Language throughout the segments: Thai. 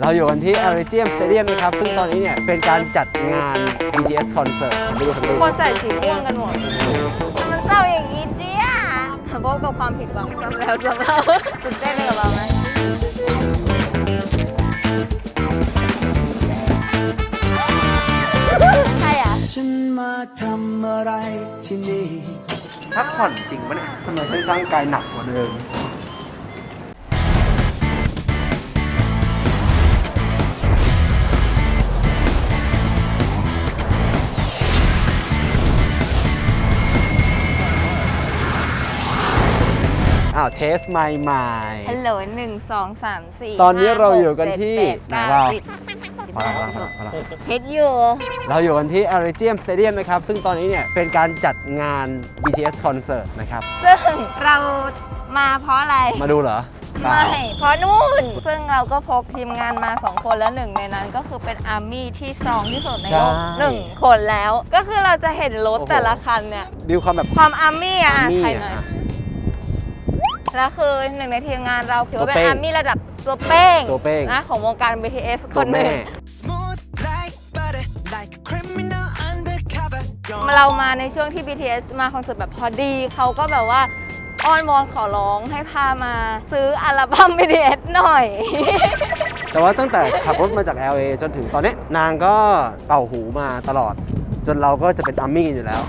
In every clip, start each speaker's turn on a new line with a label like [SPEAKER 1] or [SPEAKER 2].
[SPEAKER 1] เราอยู่กันที่ a r i g i u m Stadium นะครับ ซึ่งตอนนี้เนี่ยเป็นการจัดงาน BTS Concert ไปดูกันดู
[SPEAKER 2] คนใส่สีม่วงกันหมด มันเศร้าอย่างนี้เดียพบกับความผิดหวังซ้ำแล้วซ้ำเล่าตื่นเต้นไปกับเราไหมใช่อะ
[SPEAKER 3] ฉันมาทำอะไรที่นี่
[SPEAKER 1] พักผ่อนจริงปะเนี่ยทำไมฉันร่างกายหนักกว่าเดิมาวเทสใหม่ใหม่
[SPEAKER 2] ฮัลโหลหนึ่งสองสามสี่
[SPEAKER 1] ตอนนี้
[SPEAKER 2] ห้
[SPEAKER 1] เราอยู่กัน
[SPEAKER 2] หจ็ด
[SPEAKER 1] ที่
[SPEAKER 2] แปด
[SPEAKER 1] ไหน
[SPEAKER 2] เก้า
[SPEAKER 1] เรา
[SPEAKER 2] สิบ
[SPEAKER 1] พอละพอละพอละพอละ
[SPEAKER 2] เฮ็ดอยู่
[SPEAKER 1] เราอยู่กันที่ a r i g i u m Stadium นะครับ ซึ่งตอนนี้เนี่ยเป็นการจัดงาน BTS Concert นะครับ
[SPEAKER 2] ซึ่งเรามาเพราะอะไร
[SPEAKER 1] มาดูเหรอเปล่า
[SPEAKER 2] ไม่ เพราะนู่น ซึ่งเราก็พกทีมงานมา 2 คนแล้วหนึ่งในนั้นก็คือเป็นอาร์มี่ที่สตรองที่สุดในโลก
[SPEAKER 1] ใช่
[SPEAKER 2] หนึ่งคนแล้ว ก็คือเราจะเห็นรถ
[SPEAKER 1] โอ้โห
[SPEAKER 2] แต่ละคันเนี่ย
[SPEAKER 1] ดูความแบบ
[SPEAKER 2] ความอาร์มี่อะ
[SPEAKER 1] อาร์มี่
[SPEAKER 2] ใครหน่อย
[SPEAKER 1] อะ
[SPEAKER 2] แล้วคือหนึ่งในทีมงานเราถือว่าเป็น
[SPEAKER 1] ตัวเป้ง
[SPEAKER 2] อาร์มี่ระดับตัวเป้ง
[SPEAKER 1] ตัวเป้ง
[SPEAKER 2] นะของวงการ BTS ค
[SPEAKER 1] ตัวน
[SPEAKER 2] หนึ่
[SPEAKER 1] แม่
[SPEAKER 2] ง
[SPEAKER 3] Smooth like butter like a criminal undercover
[SPEAKER 2] เรามาในช่วงที่ BTS มาคอนเสิร์ตแบบพอดี เขาก็แบบว่าอ้อนวอนขอร้องให้พามาซื้ออัลบั้ม BTS หน่อย
[SPEAKER 1] แต่ว่าตั้งแต่ขับรถมาจาก LA จนถึงตอนนี้นางก็เป่าหูมาตลอด จนเราก็จะเป็นอาร์มี่กันอยู่แล้ว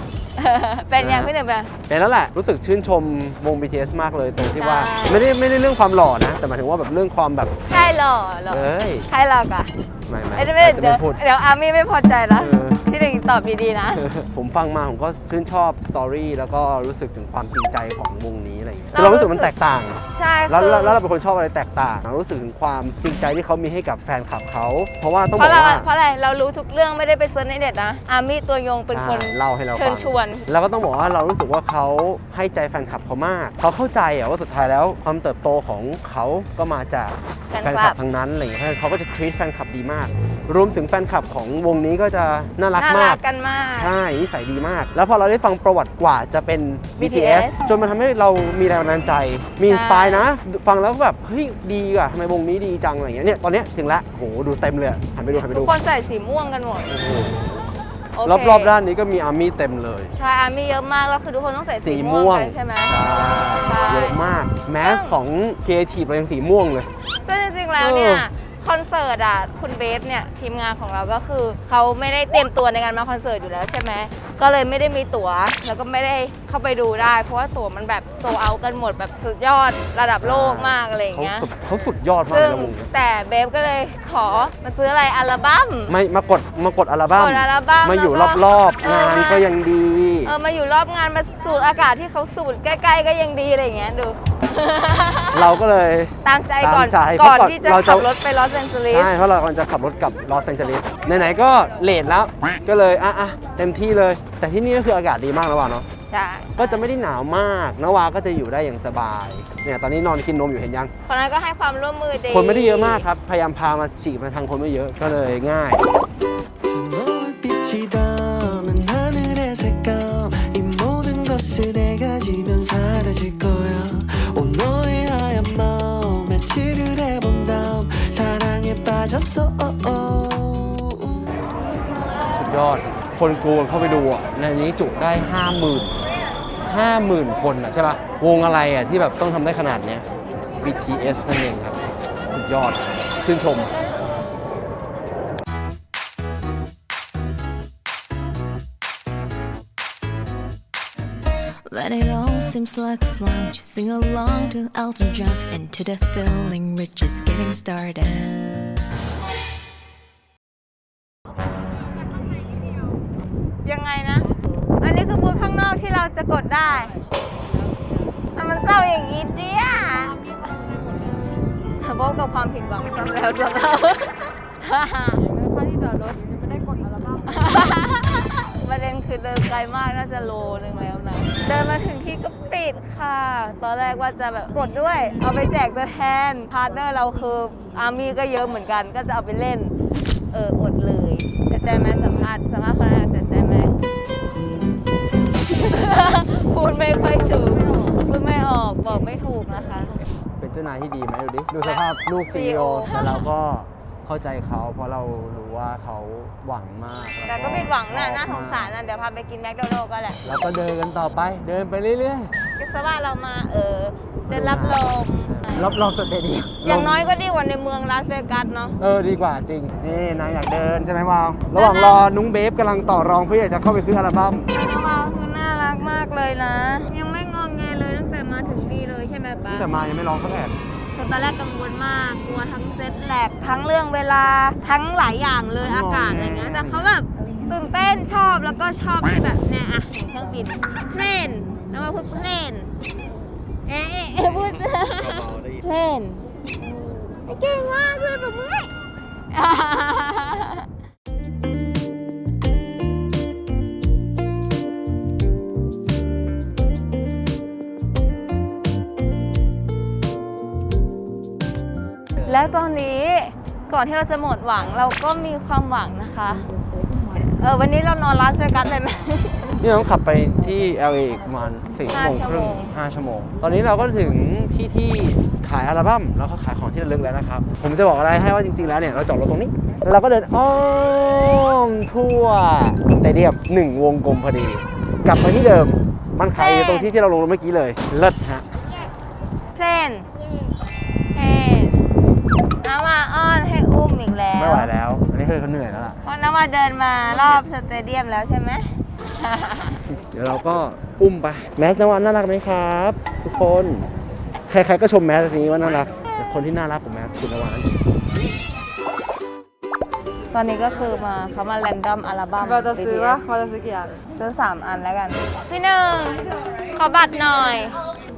[SPEAKER 2] เป็นยังพี่หนึ่งเป็น
[SPEAKER 1] เป็นแล้วแหละรู้สึกชื่นชมวง BTS มากเลยตรงที่ว่า
[SPEAKER 2] ใช่
[SPEAKER 1] ไม่ได้ไม่ได้เรื่องความหล่อนะ แต่หมายถึงว่าแบบเรื่องความแบบ
[SPEAKER 2] ใช่หรอหรอ
[SPEAKER 1] เอ้ย
[SPEAKER 2] ใช่หรอกะ
[SPEAKER 1] ไม่ไม่
[SPEAKER 2] ไม่ได้ไม่ได้
[SPEAKER 1] จะ
[SPEAKER 2] เดี๋ยว
[SPEAKER 1] ไม่พูด
[SPEAKER 2] เดี๋ยวอาร์มี่ไม่พอใจนะ
[SPEAKER 1] เออ
[SPEAKER 2] พี่หนึ่งตอบดีๆนะ
[SPEAKER 1] ผมฟังมาผมก็ชื่นชอบสตอรี่แล้วก็รู้สึกถึงความจริงใจของวงนี้อะไรอย่างเงี้ย
[SPEAKER 2] เรา
[SPEAKER 1] เรารู้สึกมันแตกต่าง
[SPEAKER 2] ใช่
[SPEAKER 1] แล้ว
[SPEAKER 2] คือ
[SPEAKER 1] แล้วแล้วเราเป็นคนชอบอะไรแตกต่างเรารู้สึกถึงความจริงใจที่เขามีให้กับแฟนคลับเขา เพราะว่าต้อง
[SPEAKER 2] เพ
[SPEAKER 1] บอ
[SPEAKER 2] ราะ
[SPEAKER 1] ก
[SPEAKER 2] อะไร
[SPEAKER 1] ว่า
[SPEAKER 2] เพราะอะไรเรารู้ทุกเรื่องไม่ได้ไปเซิร์ชในเน็ตนะอาร์มี่ตัวยงเป็นคน
[SPEAKER 1] ใช่เล่าให้เรา
[SPEAKER 2] เชิญ
[SPEAKER 1] ฟัง
[SPEAKER 2] ชวน
[SPEAKER 1] แล้วก็ต้องบอกว่าเรารู้สึกว่าเขาให้ใจแฟนคลับเขามาก เขาเข้าใจอะว่าสุดท้ายแล้วความเติบโตของเขาก็มาจาก
[SPEAKER 2] แฟน
[SPEAKER 1] แฟน
[SPEAKER 2] ค
[SPEAKER 1] ค
[SPEAKER 2] ลั
[SPEAKER 1] ลั
[SPEAKER 2] บบ
[SPEAKER 1] ทั้งนั้นอะไรอย่างเงี้ยเขาก็จะ treat แฟนคลับดีมาก รวมถึงแฟนคลับของวงนี้ก็จะน่ารัก
[SPEAKER 2] น่ารั
[SPEAKER 1] มาก
[SPEAKER 2] กกันมาก
[SPEAKER 1] ใช่นิสัยดีมาก แล้วพอเราได้ฟังประวัติกว่าจะเป็น BTS
[SPEAKER 2] BTS
[SPEAKER 1] จนมันทำให้เรามีแรงบันดาลใจ มีอินสปายนะ ฟังแล้วก็แบบ เฮ้ย ดีอะทำไมวงนี้ดีจังอะไรอย่างเงี้ยเนี่ยตอนเนี้ยถึงละโหดูเต็มเลยอะหันไปดูหันไป
[SPEAKER 2] ทุ
[SPEAKER 1] ดู
[SPEAKER 2] กคนใส่สีม่วงกันหมด
[SPEAKER 1] โอ้โห
[SPEAKER 2] โอเค
[SPEAKER 1] รอบๆด้านนี้ก็มีอาร์มี่เต็มเลย
[SPEAKER 2] ใช่อาร์มี่เยอะมากแล้วคือทุกคนต้องใส่สี
[SPEAKER 1] สี
[SPEAKER 2] ม่
[SPEAKER 1] ม่
[SPEAKER 2] ว
[SPEAKER 1] ว
[SPEAKER 2] ง
[SPEAKER 1] ง
[SPEAKER 2] กันใช่ไหม
[SPEAKER 1] ใช่
[SPEAKER 2] ใช่
[SPEAKER 1] เยอะมาก แมสของครีเอทีฟเรายังสีม่วงเลย
[SPEAKER 2] ซึ่งจริงๆ แล้วเนี่ย
[SPEAKER 1] เออ
[SPEAKER 2] คอนเสิร์ตอะคุณเบสเนี่ยทีมงานของเราก็คือเขาไม่ได้เตรียมตัวในการมาคอนเสิร์ตอยู่แล้วใช่ไหมก็เลยไม่ได้มีตั๋วแล้วก็ไม่ได้เข้าไปดูได้ เพราะว่าตั๋วมันแบบโซเอากันหมดแบบสุดยอดระดับโลกมากอะไรอย่าง
[SPEAKER 1] เขา
[SPEAKER 2] เงี้ย
[SPEAKER 1] สุดเขาสุดยอดมาก
[SPEAKER 2] ซึ่ง
[SPEAKER 1] นะวงเนี้ย
[SPEAKER 2] แต่เบฟก็เลยขอมาซื้ออะไรอัลบั้ม
[SPEAKER 1] ไม่มากดมากดอัลบั้ม
[SPEAKER 2] กดอัลบั้ม
[SPEAKER 1] มาอยู่
[SPEAKER 2] แล้วก็
[SPEAKER 1] รอบ
[SPEAKER 2] เอ
[SPEAKER 1] ๆ
[SPEAKER 2] อ
[SPEAKER 1] งาน
[SPEAKER 2] มา
[SPEAKER 1] ก็ยังดี
[SPEAKER 2] เออมาอยู่รอบงานมาสูดอากาศที่เขาสูดใกล้ ๆ ก็ยังดีอะไรอย่างเงี้ยดู
[SPEAKER 1] เราก็เลย
[SPEAKER 2] ตามใจก่อน
[SPEAKER 1] ตามใจ
[SPEAKER 2] ก่อน
[SPEAKER 1] เพราะก่อน
[SPEAKER 2] ที่จะ
[SPEAKER 1] เราจะ
[SPEAKER 2] ขับรถไปลอสแอนเจลิส
[SPEAKER 1] ใช่ เพราะเรากำลังจะขับรถกลับลอสแองเจลิสไหนๆก็เลทแล้ว ก็เลย อ่ะอ่ะเต็มที่เลย แต่ที่นี่ก็คืออากาศดีมากนะวาเนาะ
[SPEAKER 2] ใช่
[SPEAKER 1] ก็จะไม่ได้หนาวมากนวาก็จะอยู่ได้อย่างสบาย เนี่ยตอนนี้นอนกินนมอยู่เห็นยัง
[SPEAKER 2] คนนั้นก็ให้ความร่วมมือดี
[SPEAKER 1] คนไม่ได้เยอะมากครับ พยายามพามาจีบมาทางคนไม่เยอะ ก็เลยง่าย
[SPEAKER 3] 노을빛이 담은 하늘의 색감 이 모든 것을 내가 지면 사라질 거 음 며칠을 해본 다음 사랑에 빠졌어 oh, oh.
[SPEAKER 1] สุดยอด คนกรูกันเข้าไปดูอ่ะ ในนี้จุได้ห้าหมื่นห้าหมื่นคนอ่ะใช่ปะวงอะไรอ่ะที่แบบต้องทำได้ขนาดเนี้ย BTS นั่นเองครับ สุดยอด ชื่นชม
[SPEAKER 4] seems like it's wrong, just sing along to Elton John and to the feeling we're just getting started.
[SPEAKER 2] ยังไงนะ อันนี้คือบูธข้างนอกที่เราจะกดได้อะมันเศร้าอย่างนี้เดียพบกับความผิดหวังซ้ำแล้วซ้ำเล่าค่าที่จอดรถไม่ได้กดอัลบั้มประเด็นคือเดินไกลมากน่าจะโลนึงแล้วนะ เดินมาถึงที่ก็ ปิดค่ะ ตอนแรกว่าจะแบบกดด้วย เอาไปแจกตัวแทน พาร์ทเนอร์เราคืออาร์มี่ก็เยอะเหมือนกัน ก็จะเอาไปเล่น เอออดเลยเสียใจไหมสัมภาษณ์สัมภาษณ์คนนั้นเสียใจไหม พูดไม่ค่อยถูกพูดไม่ออกบอกไม่ถูกนะคะ
[SPEAKER 1] เป็นเจ้านายที่ดีไหมดูดิ ดูสภาพลูกซี
[SPEAKER 2] CEO
[SPEAKER 1] โอแต่เราก็ เข้าใจเขาเพราะเรารู้ว่าเขาหวังมาก
[SPEAKER 2] แต่ก็ผิดหวังนะ
[SPEAKER 1] ชอบ
[SPEAKER 2] น่าสงสาร
[SPEAKER 1] ม
[SPEAKER 2] นะเดี๋ยวพาไปกินแมคโดนัลด์ก็แหละ
[SPEAKER 1] แล้วก็เดินกันต่อไป เดินไปเรื่อย
[SPEAKER 2] ก็สว่าเรามาเออเดินรับลม
[SPEAKER 1] ๆรอบๆสเตเดียม
[SPEAKER 2] อย่างน้อยก็ดีกว่าในเมืองลาสเวกัสเนาะ
[SPEAKER 1] เออดีกว่าจริง นี่นายอยากเดินใช่ไหมวาวระหว่างรอนุ้งเบฟกำลังต่อรองเพื่ออยากจะเข้าไปซื้ออัลบั้ม
[SPEAKER 2] น้องวาวคือน่ารักมากเลยนะ ยังไม่งองแงเลยตั้งแต่มาถึงนี่เลยใช่ไหมป๊า
[SPEAKER 1] แต่มายังไม่ร้องสักแอบ
[SPEAKER 2] คือ ตอนแรกกังวลมาก กลัวทั้งเจ็ตแลกทั้งเรื่องเวลาทั้งหลายอย่างเลยอากาศอะไรเงี้ย แต่เขาแบบตื่นเต้นชอบแล้วก็ชอบที่แบบเนี่ยอะอย่างเครื่องบินเพลนแล้วมาพูดเพลนเอ๊ะเอ๊ะเอ๊ะพูดเพลนเก่งมากเลยแบบมือ และตอนนี้ก่อนที่เราจะหมดหวังเราก็มีความหวังนะคะ เออวันนี้เรานอนลาสเวกัสเลยไหม
[SPEAKER 1] นี่ต้องขับไปที่ LA อีกประมาณสี่ชั่วโมงครึ่งห้าชั่วโมง ตอนนี้เราก็ถึงที่ที่ขายอัลบั้มแล้วก็ขายของที่ระลึกแล้วนะครับ ผมจะบอกอะไรให้ว่าจริงๆแล้วเนี่ยเราจอดรถตรงนี้เราก็เดินอ้อมทั่วสเตเดียมหนึ่งวงกลมพอดี กลับมาที่เดิม มันขายอยู่ตรงที่ที่เราลงรถเมื่อกี้เลยเลิศฮะ
[SPEAKER 2] เพลนเพลน น้ำมาอ้อนให้อุ้มอีกแล้ว
[SPEAKER 1] ไม่ไหวแล้ว อันนี้คือเขาเหนื่อยแล้วล่ะ
[SPEAKER 2] เพราะน้ำมาเดินมารอบสเตเดียมแล้วใช่ไหม
[SPEAKER 1] เดี๋ยวเราก็อุ้มไป แมสนวันน่ารักไหมครับ ทุกคน ใครๆก็ชมแมสนี้ว่าน่ารักแต่คนที่น่ารักของแมสคือนวัน
[SPEAKER 2] ตอนนี้ก็คือมาเขามาแรนดอมอัลบั้ม
[SPEAKER 5] เราจะซื้อ
[SPEAKER 2] BTS
[SPEAKER 5] ว่าเราจะซื้อกี่อัน
[SPEAKER 2] ซื้อสามอันแล้วกัน พี่หนึ่งขอบัตรหน่อย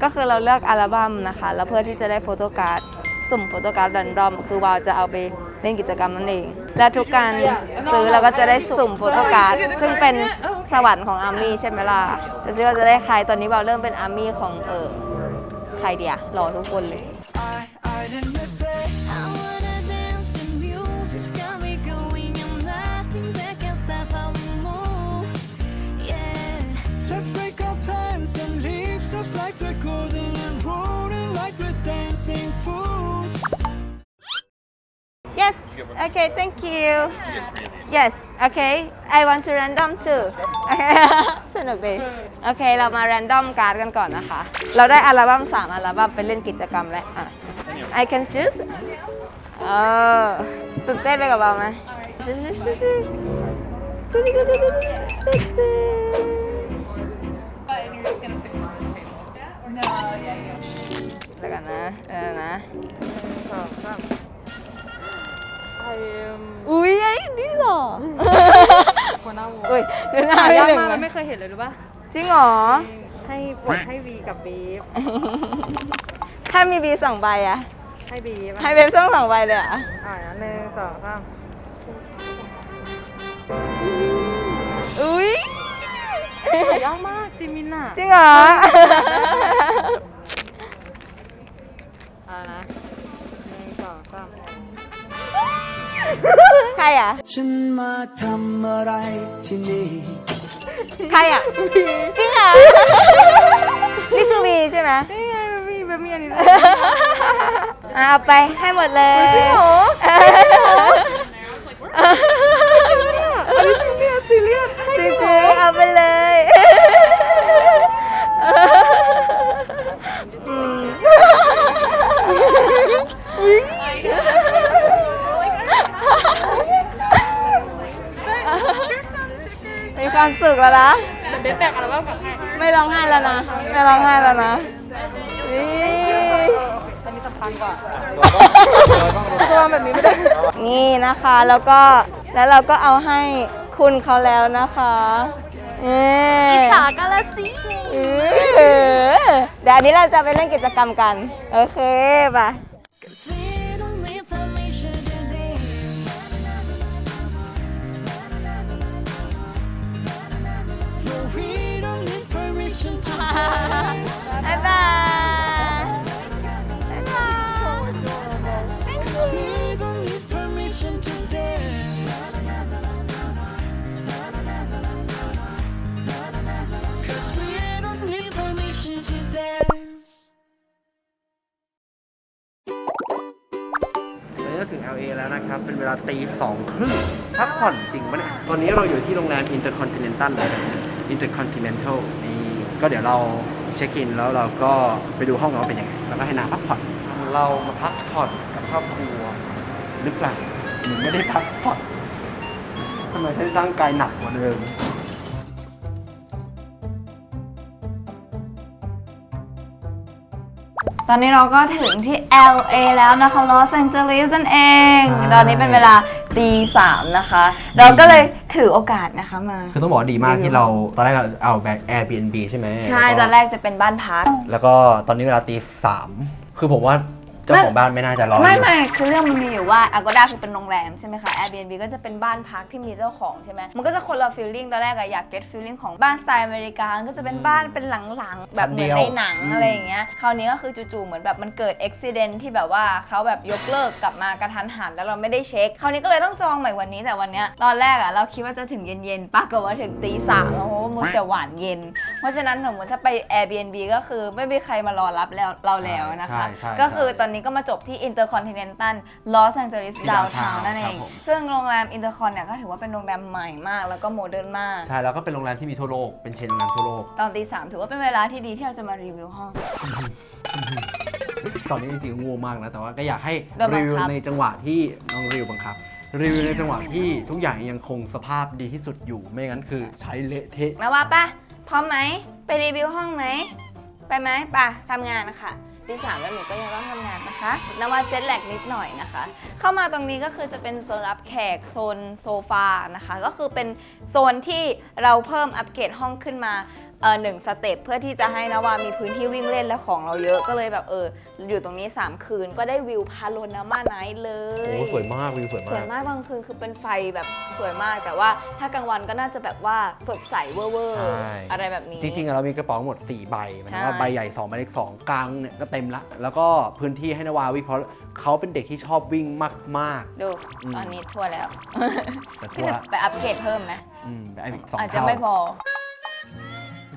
[SPEAKER 2] ก็คือเราเลือกอัลบั้มนะคะ แล้วเพื่อที่จะได้โฟโต้การ์ด สุ่มโฟโตการ์ดรันดอม คือวาวจะเอาไปเล่นกิจกรรมนั่นเอง และทุกการซื้อเราก็จะได้สุ่มโฟโตการ์ดซึ่งเป็นสวรรค์ของอาร์มี่ใช่ไหมล่ะจะซื้อก็จะได้ใครตอนนี้วาวเริ่มเป็นอาร์มี่ของเออใครเดียรอทุกคนเลย Okay. Thank you. Yes. Okay. I want to random too. สนุกดี โอเค เรามา random การ์ดกันก่อนนะคะ เราได้อัลบั้ม3อัลบั้มไปเล่นกิจกรรมแล้วอะ I can choose เออตื่นเต้นไปกับเราไหมแล้วกันนะ เออนะ
[SPEAKER 5] สองสาม ม
[SPEAKER 2] อุ้ยไอ้นี่เหรอ
[SPEAKER 5] หัวหน้าวง
[SPEAKER 2] อุ้ยเดี๋ยวหน้า
[SPEAKER 5] หา
[SPEAKER 2] ไม่
[SPEAKER 5] ยาก
[SPEAKER 2] หนึ่ง
[SPEAKER 5] มาก
[SPEAKER 2] เล
[SPEAKER 5] เรา
[SPEAKER 2] ย
[SPEAKER 5] ไม่เคยเห็นเลยหรือปะ
[SPEAKER 2] จริงเหรอ
[SPEAKER 5] ให้กดให้วีกับบีฟ
[SPEAKER 2] ถ้ามีบีสองใบอะ
[SPEAKER 5] ให้บีฟ
[SPEAKER 2] ให้เว็บต้องสองใบเลยอะ
[SPEAKER 5] อ่าหนึ่งสองสาม
[SPEAKER 2] อุ้ย
[SPEAKER 5] หายากมากจิมินอะ
[SPEAKER 2] จริงเหรอ
[SPEAKER 5] อ่านะ
[SPEAKER 2] ใครอะ
[SPEAKER 3] ฉันมาทำอะไรที่นี่
[SPEAKER 2] ใครอะ จริงเหรอ นี่คือวีใช่ไหม
[SPEAKER 5] นี่ไงแบบมีแบบมีอันนี้
[SPEAKER 2] อะเอาไปให้หมดเลย
[SPEAKER 5] จริงเหรอเนี่ยซีเรียส
[SPEAKER 2] จริงๆเอาไปเลย มีความสุขแล้วนะ
[SPEAKER 5] เด็ดแบกอัลบั้มกับให้
[SPEAKER 2] ไม่ร้องไห้แล้วนะไม่ร้องไห้แล้วนะนี่
[SPEAKER 5] อันนี้สำคัญกว่าจะวางแบบนี้ไม่ได้
[SPEAKER 2] นี่นะคะแล้วก็แล้วเราก็เอาให้คุณเขาแล้วนะคะอิจฉากันละสิเดี๋ยวอันนี้เราจะไปเล่นกิจกรรมกัน โอเคป่ะ
[SPEAKER 1] สองครึ่งพักผ่อนจริงปะเนี่ยตอนนี้เราอยู่ที่โรงแรม Intercontinental Intercontinental นี่ก็เดี๋ยวเราเช็คอินแล้วเราก็ไปดูห้องเราว่าเป็นยังไงแล้วก็ให้นางพักผ่อน เรามาพักผ่อนกับครอบครัวหรือเปล่าหรือไม่ได้พักผ่อนทำไมใช้ร่างกายหนักกว่าเดิม
[SPEAKER 2] ตอนนี้เราก็ถึงที่ LA แล้วนะคะลอสแองเจลิสนั่นเอง
[SPEAKER 1] ใช่
[SPEAKER 2] ตอนนี้เป็นเวลาตีสามนะคะ เราก็เลยถือโอกาสนะคะมา
[SPEAKER 1] คือต้องบอกว่าดีมากที่เราตอนแรกเราเอาแบบ Airbnb ใช่ไหม
[SPEAKER 2] ใช่ตอนแรกจะเป็นบ้านพัก
[SPEAKER 1] แล้วก็ตอนนี้เวลาตีสามคือผมว่า เจ้าของบ้านไม่น่าจะรอ
[SPEAKER 2] ไม่
[SPEAKER 1] อยู่
[SPEAKER 2] ไม่คือเรื่องมันมีอยู่ว่า Agoda คือเป็นโรงแรมใช่ไหมคะ Airbnb ก็จะเป็นบ้านพักที่มีเจ้าของใช่ไหมมันก็จะคนละฟีลลิ่งตอนแรกอะอยาก get feeling ของบ้านสไตล์อเมริกันก็จะเป็นบ้านเป็นหลังๆแบบเหมือนในหนังอะไรอย่างเงี้ยคราวนี้ก็คือจู่ๆเหมือนแบบมันเกิดอุบิเหตุที่แบบว่าเขาแบบยกเลิกกลับมากระทันหันแล้วเราไม่ได้เช็คคราวนี้ก็เลยต้องจองใหม่วันนี้แต่วันเนี้ยตอนแรกอะเราคิดว่าจะถึงเย็นๆปรากฏว่าถึงตีสามเพราะว่ามันแต่หวานเย็น เพราะฉะนั้นสมมติถ้าไป Airbnb ก็คือไม่มีใครมารอรับแล้วเราแล้วนะคะ
[SPEAKER 1] ใช่ใช่
[SPEAKER 2] ก็คือ
[SPEAKER 1] ใช่
[SPEAKER 2] ตอนนี้ก็มาจบที่ Intercontinental Los Angeles
[SPEAKER 1] ที่
[SPEAKER 2] Downtown
[SPEAKER 1] downtown
[SPEAKER 2] นั่นเอ
[SPEAKER 1] ครั
[SPEAKER 2] ง
[SPEAKER 1] บผม
[SPEAKER 2] ซึ่งโรงแรม Intercon เนี่ยก็ถือว่าเป็นโรงแรมใหม่มาก แล้วก็โมเดิร์นมาก
[SPEAKER 1] ใช่ แล้วก็เป็นโรงแรมที่มีทั่วโลก เป็นเชนโรงแรมทั่วโลก
[SPEAKER 2] ตอนตีสามถือว่าเป็นเวลาที่ดีที่เราจะมารีวิวห้อง
[SPEAKER 1] ตอนนี้จริงๆง่วงมากนะ แต่ว่าก็อยากให้
[SPEAKER 2] โดนบั
[SPEAKER 1] รี
[SPEAKER 2] ง
[SPEAKER 1] วิว
[SPEAKER 2] คับ
[SPEAKER 1] ในจังหวะที่น้องรีวิวบังคับ รีวิวในจังหวะที่ทุกอย่างยังคงสภาพดีที่สุดอยู่ ไม่งั้นคือใช้เละเทะ
[SPEAKER 2] นะว่าปะพร้อมไหม ไปรีวิวห้องไหม ไปไหมปะทำงานนะคะ ตีสามแล้วหนูก็ยังต้องทำงานนะคะนว่าเจ็ตแลกนิดหน่อยนะคะ เข้ามาตรงนี้ก็คือจะเป็นโซนรับแขกโซนโซฟานะคะ ก็คือเป็นโซนที่เราเพิ่มอัปเกรดห้องขึ้นมา เออหนึ่งสเต็ปเพื่อที่จะให้นวามีพื้นที่วิ่งเล่นและของเราเยอะก็เลยแบบเอออยู่ตรงนี้ 3 คืนก็ได้วิวพาโลนามาไนท์เลย
[SPEAKER 1] โอ้สวยมากวิวสวย
[SPEAKER 2] สวย
[SPEAKER 1] มาก
[SPEAKER 2] มากบางคืนคือเป็นไฟแบบสวยมาก แต่ว่าถ้ากลางวันก็น่าจะแบบว่าสดใสเวอร์
[SPEAKER 1] ใช่
[SPEAKER 2] ๆอะไรแบบนี้
[SPEAKER 1] จริงๆอะเรามีกระเป๋าทั้งหมด 4 ใบหมายถึงว่า
[SPEAKER 2] ใช่
[SPEAKER 1] ใบใหญ่ 2 ใบเล็ก 2 กลางเนี่ยก็เต็มละ แล้วก็พื้นที่ให้นาวาวิ่งเพราะเขาเป็นเด็กที่ชอบวิ่งมาก
[SPEAKER 2] ดู
[SPEAKER 1] อืม
[SPEAKER 2] ตอนนี้ทั่วแล้ว
[SPEAKER 1] แต่ทั่วละ
[SPEAKER 2] ไปอัปเกรดเพิ่มไหม
[SPEAKER 1] ๆอืมไอ้อีกสอง
[SPEAKER 2] อาจจะ
[SPEAKER 1] เท่า
[SPEAKER 2] ไม่พอ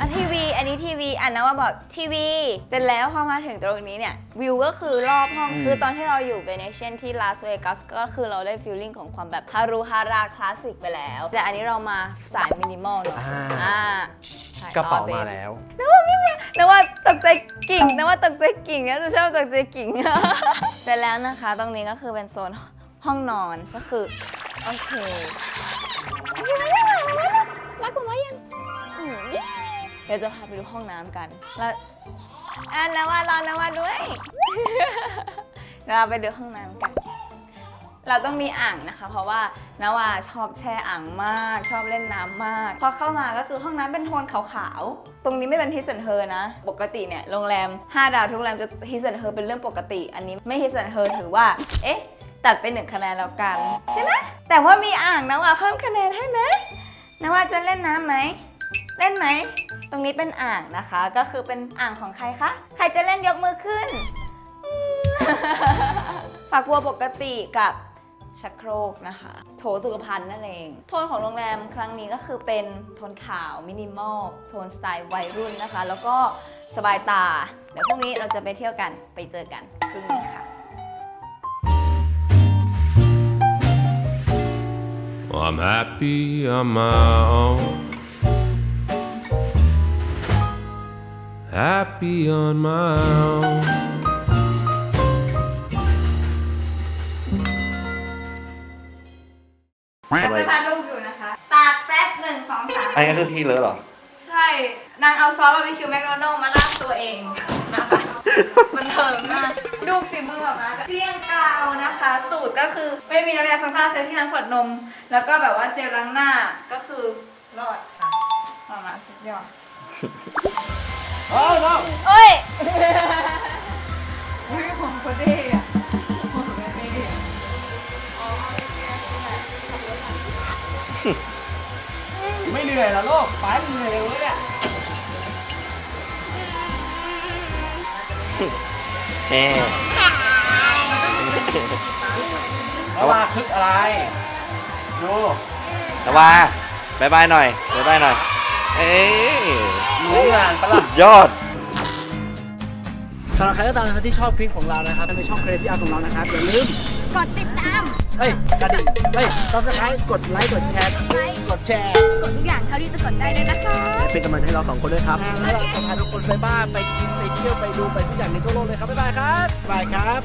[SPEAKER 2] อะทีวี อันนี้ทีวีอ่านนะว่าบอกทีวีเสร็จแล้วพอมาถึงตรงนี้เนี่ยวิวก็คือรอบห้อง คือตอนที่เราอยู่เวเนเชียนที่ลาสเวกัสก็คือเราได้ฟีลลิ่งของความแบบฮารุฮาราคลาสสิกไปแล้ว แต่อันนี้เรามาสายมินิมอลเนาะ
[SPEAKER 1] อ่า
[SPEAKER 2] อ่า
[SPEAKER 1] กระเป๋ามาแล้ว
[SPEAKER 2] นึกว่าตกใจกิ่งนึกว่าตกใจกิ่งนะจะชอบตกใจกิ่ง เสร็จแล้วนะคะ ตรงนี้ก็คือเป็นโซนห้องนอนก็คือโอเคโอเคมาแล้วมาแล้วรักกูไหมยังอืมเดี๋ยวจะพาไปดูห้องน้ำกัน แล้วอ่านวารอนวาด้วย เดี๋ยวเราไปดูห้องน้ำกัน เราต้องมีอ่างนะคะ เพราะว่านาวาชอบแช่อ่างมาก ชอบเล่นน้ำมาก พอเข้ามาก็คือห้องน้ำเป็นโทนขาวๆ ตรงนี้ไม่เป็นฮิสเซนเฮอร์นะ ปกติเนี่ยโรงแรม 5 ดาวทุกโรงแรมจะฮิสเซนเฮอร์เป็นเรื่องปกติ อันนี้ไม่ฮิสเซนเฮอร์ถือว่า เอ๊ะ ตัดไปหนึ่งคะแนนแล้วกัน ใช่ไหมแต่ว่ามีอ่างนะว่าเพิ่มคะแนนให้ไหมนะว่าจะเล่นน้ำไหม เล่นไหม ตรงนี้เป็นอ่างนะคะ ก็คือเป็นอ่างของใครคะ ใครจะเล่นยกมือขึ้น ฝักบัวปกติกับชักโครกนะคะ โถสุขภัณฑ์นั่นเอง โทนของโรงแรมครั้งนี้ก็คือเป็นโทนขาวมินิมอล โทนสไตล์วัยรุ่นนะคะ แล้วก็สบายตา เดี๋ยวพรุ่งนี้เราจะไปเที่ยวกัน ไปเจอกันพรุ่งนี้ค่ะ
[SPEAKER 6] Well, I'm happy on my own. Happy on my own.
[SPEAKER 2] จะพาลูกอยู่นะคะ ตากแป๊บหนึ่งสองสาม
[SPEAKER 1] อันนี้คือที่เลอะเหรอ
[SPEAKER 2] ใช่ นางเอาซอสบาร์บีคิวแมคโดนัลด์มาราดตัวเองนะคะ มันเถิงมากดูฝีมือแบบนะเกลี้ยงกลาวนะคะ สูตรก็คือไม่มีน้ำยาซักผ้าใช้ที่ล้างขวดนม แล้วก็แบบว่าเจลล้างหน้าก็คือรอดค่ะมามาสุดยอด
[SPEAKER 1] เอ้ยน้อง
[SPEAKER 2] เอ้ย
[SPEAKER 5] เฮ้ยของคนเด้อะของคนเด้อะ
[SPEAKER 1] ไม่เหนื่อยเหรอลูกไปเหนื่อยเลยเนี่ยแม่แล้วว่าคึกอะไร ดู
[SPEAKER 7] แต่ว่าบายบายหน่อยบายบายหน่อย เอ้ย
[SPEAKER 1] รู้งานปะล่ะ
[SPEAKER 7] ยอด
[SPEAKER 1] สำหรับใครก็ตามนะครับที่ชอบคลิปของเรานะครับในช่อง Crazy Art ของเรานะครับอย่าลืม
[SPEAKER 2] กดติดตาม
[SPEAKER 1] เฮ้ยกระดิ่งเฮ้ยต้องสไครต์กดไลค์กดแชร์กดแชร์
[SPEAKER 2] กดทุกอย่างเท่าที่จะกดได้เลยนะคะ
[SPEAKER 1] เป็นกำลังใจให้เราสองคนด้วยครับแล้วเราจะพาทุกคนไปบ้านไปกินไปเที่ยวไปดูไปทุกอย่างในทั่วโลกเลยครับบ๊ายบายครับบ๊ายบายครับ